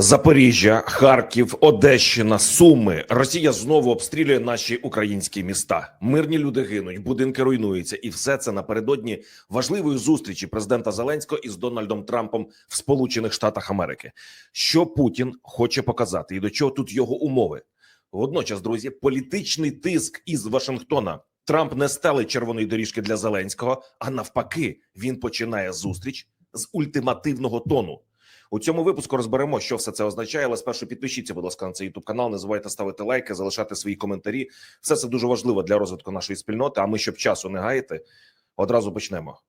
Запоріжжя, Харків, Одещина, Суми. Росія знову обстрілює наші українські міста. Мирні люди гинуть, будинки руйнуються, і все це напередодні важливої зустрічі президента Зеленського із Дональдом Трампом в Сполучених Штатах Америки. Що Путін хоче показати, і до чого тут його умови? Водночас, друзі, політичний тиск із Вашингтона. Трамп не стали червоної доріжки для Зеленського, а навпаки, він починає зустріч з ультимативного тону. У цьому випуску розберемо, що все це означає. Але спершу підпишіться, будь ласка, на цей youtube канал. Не забувайте ставити лайки, залишати свої коментарі. Все це дуже важливо для розвитку нашої спільноти. А ми, щоб часу не гаяти, одразу почнемо.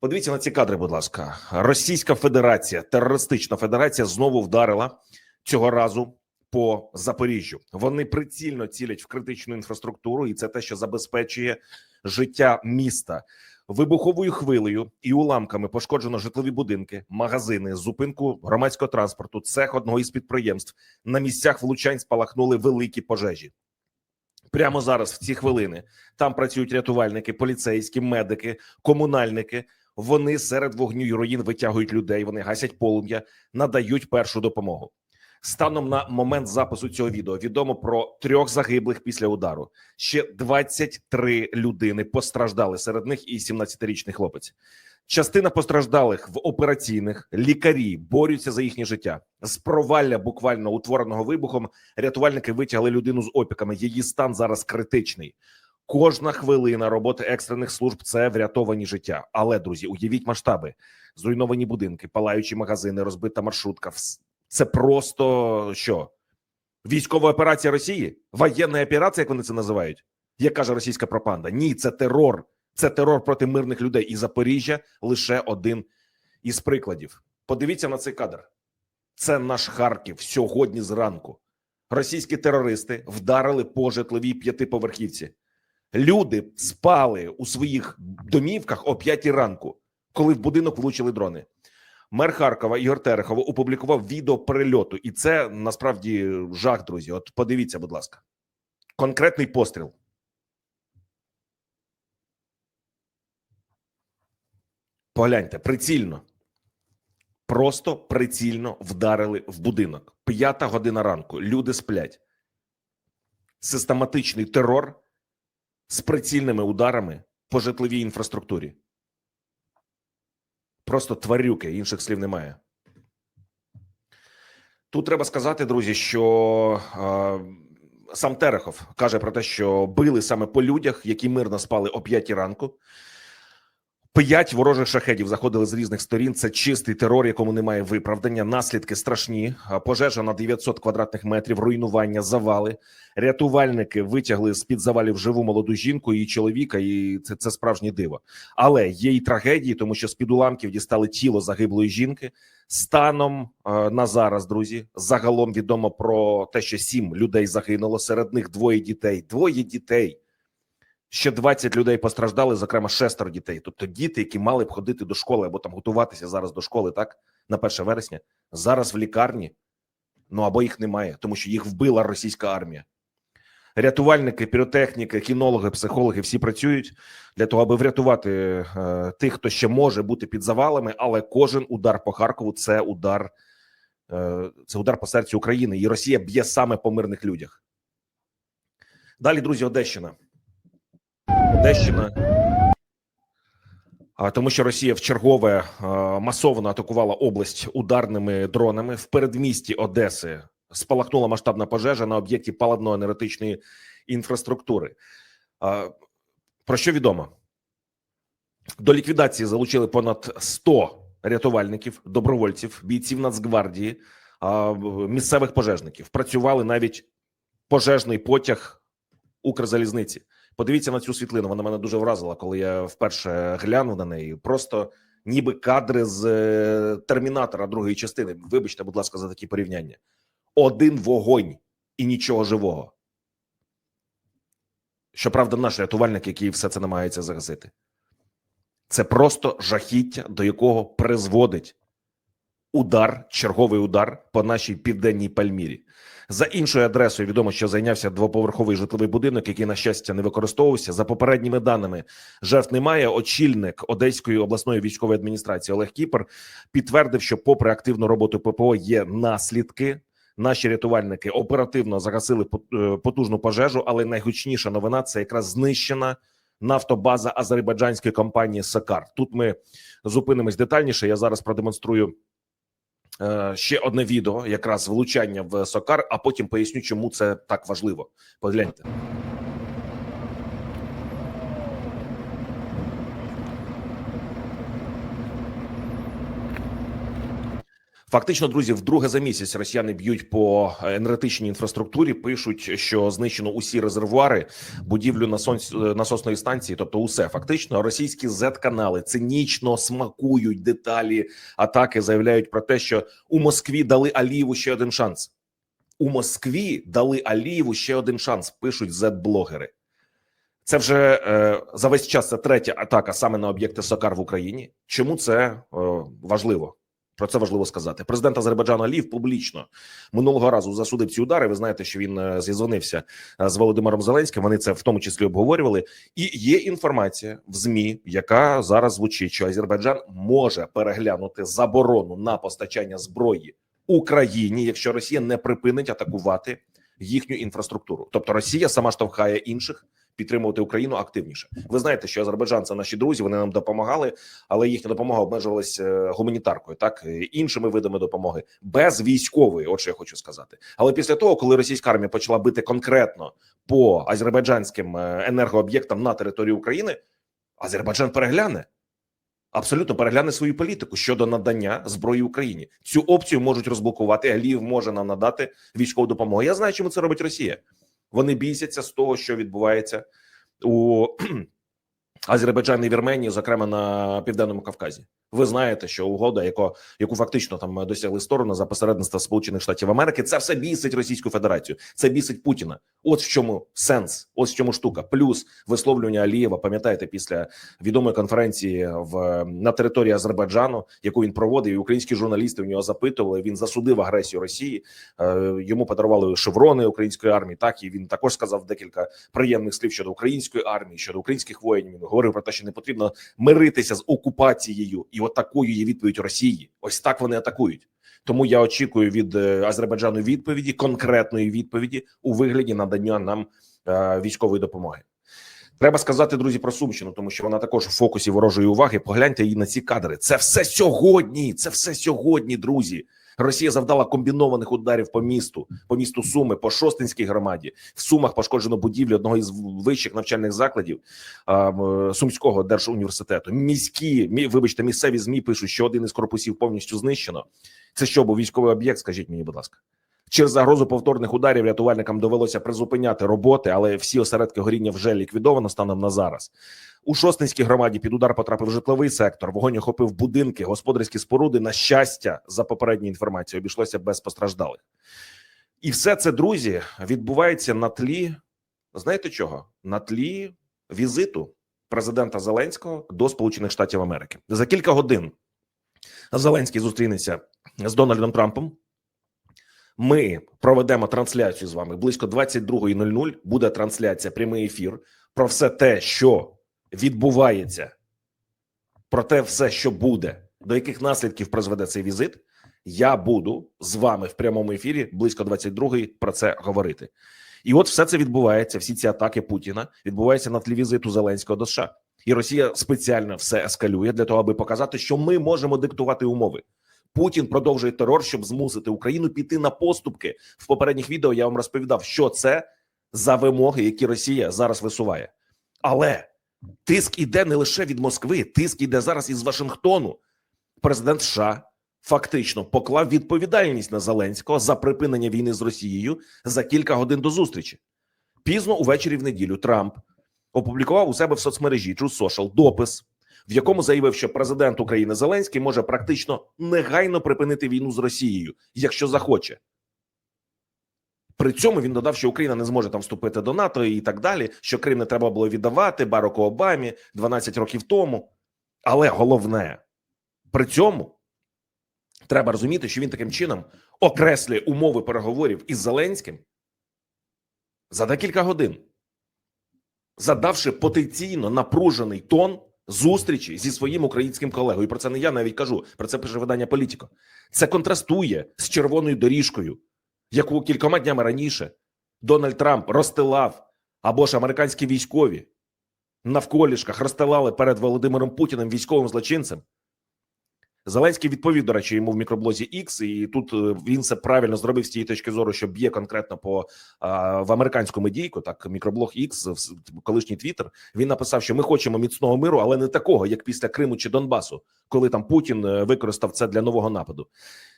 Подивіться на ці кадри, будь ласка. Російська Федерація, терористична федерація, знову вдарила цього разу по Запоріжжю. Вони прицільно цілять в критичну інфраструктуру, і це те, що забезпечує життя міста. Вибуховою хвилею і уламками пошкоджено житлові будинки, магазини, зупинку громадського транспорту, цех одного із підприємств. На місцях влучань спалахнули великі пожежі. Прямо зараз, в ці хвилини, там працюють рятувальники, поліцейські, медики, комунальники. Вони серед вогню і руїн витягують людей. Вони гасять полум'я, надають першу допомогу. Станом на момент запису цього відео відомо про трьох загиблих після удару. Ще 23 людини постраждали. Серед них і 17-річний хлопець. Частина постраждалих в операційних лікарі борються за їхнє життя. З провалля буквально утвореного вибухом рятувальники витягли людину з опіками. Її стан зараз критичний. Кожна хвилина роботи екстрених служб це врятовані життя. Але друзі, уявіть масштаби: зруйновані будинки, палаючі магазини, розбита маршрутка. Це просто що? Військова операція Росії? Воєнна операція, як вони це називають? Як каже російська пропаганда? Ні, це терор. Це терор проти мирних людей. І Запоріжжя лише один із прикладів. Подивіться на цей кадр. Це наш Харків сьогодні зранку. Російські терористи вдарили по житловій п'ятиповерхівці. Люди спали у своїх домівках о п'ятій ранку, коли в будинок влучили дрони. Мер Харкова Ігор Терехов опублікував відео перельоту, і це насправді жах, друзі. От подивіться, будь ласка, конкретний постріл. Погляньте, прицільно. Просто прицільно вдарили в будинок. П'ята година ранку. Люди сплять. Систематичний терор з прицільними ударами по житловій інфраструктурі. Просто тварюки, інших слів немає. Тут треба сказати, друзі, що е, сам Терехов каже про те, що били саме по людях, які мирно спали о п'ятій ранку. П'ять ворожих шахедів заходили з різних сторін. Це чистий терор, якому немає виправдання. Наслідки страшні. Пожежа на 900 квадратних метрів, руйнування, завали. Рятувальники витягли з під завалів живу молоду жінку і чоловіка, і це, це справжнє диво. Але є і трагедії, тому що з під уламків дістали тіло загиблої жінки. Станом на зараз, друзі, загалом відомо про те, що сім людей загинуло. Серед них двоє дітей. Двоє дітей. Ще 20 людей постраждали, зокрема шестеро дітей. Тобто діти, які мали б ходити до школи або там готуватися зараз до школи, так на 1 вересня, зараз в лікарні. Ну або їх немає, тому що їх вбила російська армія. Рятувальники, піротехніки, кінологи, психологи всі працюють для того, аби врятувати е, тих, хто ще може бути під завалами, але кожен удар по Харкову це удар, е, це удар по серцю України, і Росія б'є саме по мирних людях. Далі, друзі, Одещина. Одещина. Тому що Росія в чергове е, масово атакувала область ударними дронами в передмісті Одеси. Спалахнула масштабна пожежа на об'єкті паливно-енергетичної інфраструктури. Про що відомо? До ліквідації залучили понад 100 рятувальників, добровольців, бійців Нацгвардії, місцевих пожежників. Працювали навіть пожежний потяг Укрзалізниці. Подивіться на цю світлину. Вона мене дуже вразила, коли я вперше глянув на неї. Просто ніби кадри з е, термінатора другої частини. Вибачте, будь ласка, за такі порівняння. Один вогонь і нічого живого. Щоправда, наш рятувальник, який все це намагається загасити. Це просто жахіття, до якого призводить удар, черговий удар по нашій південній Пальмірі. За іншою адресою відомо, що зайнявся двоповерховий житловий будинок, який на щастя не використовувався. За попередніми даними жертв немає. Очільник Одеської обласної військової адміністрації Олег Кіпер підтвердив, що, попри активну роботу ППО, є наслідки. Наші рятувальники оперативно загасили е, потужну пожежу, але найгучніша новина це якраз знищена нафтобаза азербайджанської компанії Сакар. Тут ми зупинимось детальніше. Я зараз продемонструю ще одне відео, якраз влучання в Сокар, а потім поясню, чому це так важливо. Погляньте. Фактично, друзі, вдруге за місяць росіяни б'ють по енергетичній інфраструктурі. Пишуть, що знищено усі резервуари, будівлю насон- насосної станції, тобто усе фактично. Російські Z-канали цинічно смакують деталі атаки. Заявляють про те, що у Москві дали Алієву ще один шанс. У Москві дали Алієву ще один шанс. Пишуть Z-блогери. Це вже е, за весь час це третя атака саме на об'єкти Сокар в Україні. Чому це е, важливо? Про це важливо сказати. Президент Азербайджану Алів публічно минулого разу засудив ці удари. Ви знаєте, що він е, зізвонився е, з Володимиром Зеленським. Вони це в тому числі обговорювали. І є інформація в змі, яка зараз звучить, що Азербайджан може переглянути заборону на постачання зброї Україні, якщо Росія не припинить атакувати їхню інфраструктуру. Тобто Росія сама штовхає інших підтримувати Україну активніше. Ви знаєте, що Азербайджан це наші друзі. Вони нам допомагали, але їхня допомога обмежувалась е, гуманітаркою, так е, іншими видами допомоги без військової. От що я хочу сказати. Але після того, коли російська армія почала бити конкретно по азербайджанським е, енергооб'єктам на території України, Азербайджан перегляне. Абсолютно перегляне свою політику щодо надання зброї Україні. Цю опцію можуть розблокувати. Аліїв може нам надати військову допомогу. Я знаю, чому це робить Росія. Вони бісяться з того, що відбувається у Азербайджані і Вірменії, зокрема на південному Кавказі. Ви знаєте, що угода, яко, яку фактично там досягли сторони за посередництва Сполучених Штатів Америки, це все бісить Російську Федерацію. Це бісить Путіна. От в чому сенс, ось в чому штука. Плюс висловлювання Алієва. Пам'ятаєте, після відомої конференції в на території Азербайджану, яку він проводив, і українські журналісти в нього запитували. Він засудив агресію Росії. Е, Йому подарували шеврони української армії. Так і він також сказав декілька приємних слів щодо української армії, щодо українських воїнів. Говорив про те, що не потрібно миритися з окупацією, і от такою є відповідь Росії. Ось так вони атакують. Тому я очікую від е, Азербайджану відповіді, конкретної відповіді у вигляді надання нам е, військової допомоги. Треба сказати, друзі, про Сумщину, тому що вона також у фокусі ворожої уваги. Погляньте її на ці кадри. Це все сьогодні. Це все сьогодні, друзі. Росія завдала комбінованих ударів по місту, по місту Суми, по Шостинській громаді. В Сумах пошкоджено будівлю одного із вищих навчальних закладів а, Сумського держуніверситету. Міські мі, вибачте, місцеві змі пишуть, що один із корпусів повністю знищено. Це що був військовий об'єкт? Скажіть мені, будь ласка. Через загрозу повторних ударів рятувальникам довелося призупиняти роботи, але всі осередки горіння вже ліквідовано станом на зараз. У Шостинській громаді під удар потрапив житловий сектор. Вогонь охопив будинки, господарські споруди. На щастя, за попередньою інформацією, обійшлося без постраждалих. І все це, друзі, відбувається на тлі. Знаєте чого? На тлі візиту президента Зеленського до Сполучених Штатів Америки. За кілька годин Зеленський зустрінеться з Дональдом Трампом. Ми проведемо трансляцію з вами близько 22.00. Буде трансляція, прямий ефір про все те, що відбувається, про те, все, що буде, до яких наслідків призведе цей візит. Я буду з вами в прямому ефірі близько 22-ї про це говорити. І от все це відбувається. Всі ці атаки Путіна відбуваються на тлі візиту Зеленського до США. І Росія спеціально все ескалює для того, аби показати, що ми можемо диктувати умови. Путін продовжує терор, щоб змусити Україну піти на поступки. В попередніх відео я вам розповідав, що це за вимоги, які Росія зараз висуває. Але тиск іде не лише від Москви, тиск іде зараз із Вашингтону. Президент США фактично поклав відповідальність на Зеленського за припинення війни з Росією за кілька годин до зустрічі. Пізно увечері в неділю Трамп опублікував у себе в соцмережі True Social допис, в якому заявив, що президент України Зеленський може практично негайно припинити війну з Росією, якщо захоче. При цьому він додав, що Україна не зможе там вступити до НАТО і так далі, що Крим не треба було віддавати Бараку Обамі 12 років тому. Але головне при цьому Треба розуміти, що він таким чином окреслює умови переговорів із Зеленським за декілька годин, задавши потенційно напружений тон зустрічі зі своїм українським колегою. І про це не я навіть кажу. Про це пише видання Політіко. Це контрастує з червоною доріжкою, яку кількома днями раніше Дональд Трамп розстилав або ж американські військові навколішках розстилали перед Володимиром Путіним військовим злочинцем. Зеленський відповів, до речі, йому в мікроблозі X, і тут е, він все правильно зробив з тієї точки зору, що б'є конкретно по а, в американську медійку. Так, мікроблог X, колишній Твіттер, Він написав, що ми хочемо міцного миру, але не такого, як після Криму чи Донбасу, коли там Путін е, використав це для нового нападу.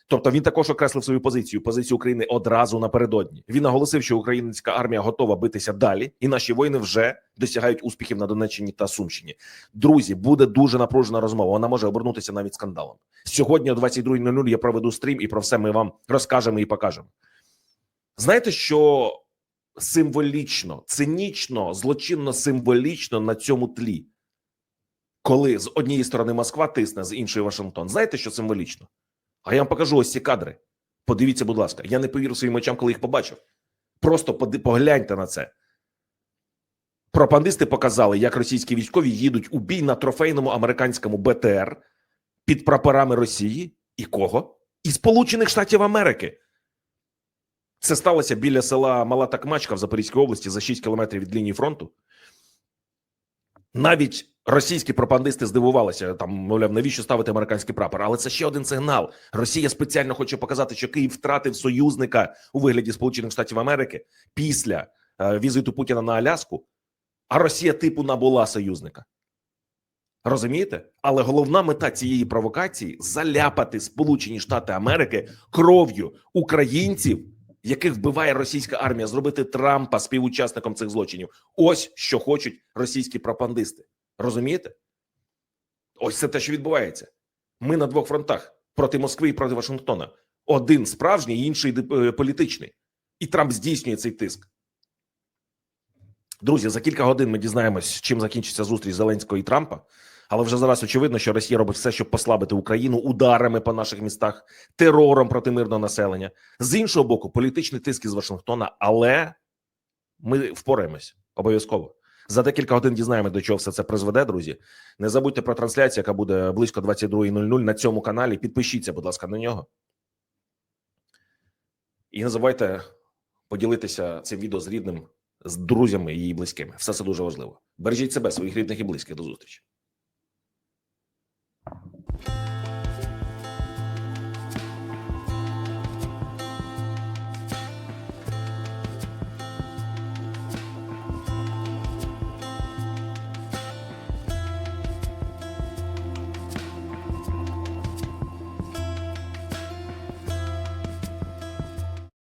Тобто він також окреслив свою позицію, позицію України одразу напередодні. Він наголосив, що українська армія готова битися далі, і наші воїни вже досягають успіхів на Донеччині та Сумщині. Друзі, буде дуже напружена розмова. Вона може обернутися навіть скандалом. Сьогодні о 22.00 я проведу стрім, і про все ми вам розкажемо і покажемо. Знаєте, що символічно, цинічно, злочинно символічно на цьому тлі, коли з однієї сторони Москва тисне, з іншої Вашингтон. Знаєте, що символічно? А я вам покажу ось ці кадри. Подивіться, будь ласка. Я не повірив своїм очам, коли їх побачив. Просто погляньте на це. Пропагандисти показали, як російські військові їдуть у бій на трофейному американському БТР під прапорами Росії і кого? І Сполучених Штатів Америки. Це сталося біля села Мала Такмачка в Запорізькій області за 6 кілометрів від лінії фронту. Навіть російські пропагандисти здивувалися там, мовляв, навіщо ставити американський прапор? Але це ще один сигнал. Росія спеціально хоче показати, що Київ втратив союзника у вигляді Сполучених Штатів Америки після е, візиту Путіна на Аляску, а Росія типу набула союзника. Розумієте? Але головна мета цієї провокації заляпати Сполучені Штати Америки кров'ю українців, яких вбиває російська армія, зробити Трампа співучасником цих злочинів. Ось що хочуть російські пропагандисти. Розумієте? Ось це те, що відбувається. Ми на двох фронтах проти Москви і проти Вашингтона. Один справжній, інший е, політичний. І Трамп здійснює цей тиск. Друзі, за кілька годин ми дізнаємось, чим закінчиться зустріч Зеленського і Трампа. Але вже зараз очевидно, що Росія робить все, щоб послабити Україну ударами по наших містах, терором проти мирного населення. З іншого боку, політичний тиск із Вашингтона, але ми впораємось обов'язково. За декілька годин дізнаємося, до чого все це призведе, друзі. Не забудьте про трансляцію, яка буде близько 22.00 на цьому каналі. Підпишіться, будь ласка, на нього. І не забувайте поділитися цим відео з рідним, з друзями і близькими. Все це дуже важливо. Бережіть себе, своїх рідних і близьких. До зустрічі.